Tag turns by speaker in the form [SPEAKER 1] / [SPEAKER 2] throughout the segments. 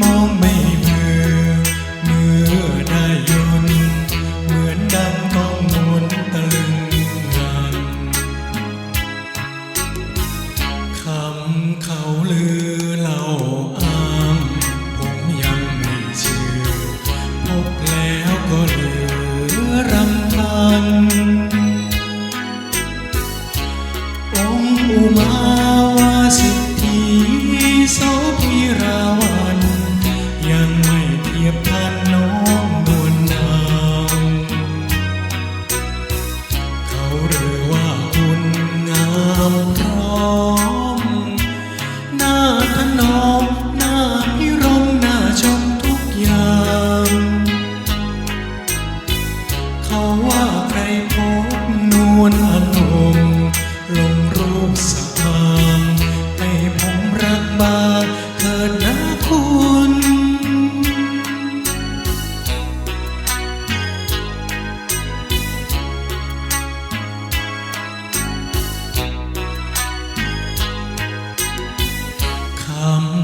[SPEAKER 1] มองไม่เบื่อเมื่อได้ยนเหมือนดังต้องมนตะลึงงันคำเขาลือเล่าอ้างผมยังไม่เชื่อ พบแล้วก็เหลือรำพันองค์อุมา นอมหน้าพิรมหน้าชมทุกอย่าง เขาว่าใครพบนวลอารมณ์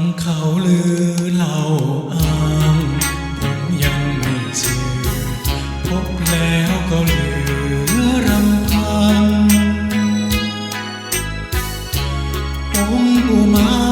[SPEAKER 1] ำเขาลือเล่าอ้างผมยังไม่เชื่อพบแล้วก็เหลือรำพันองค์อุมา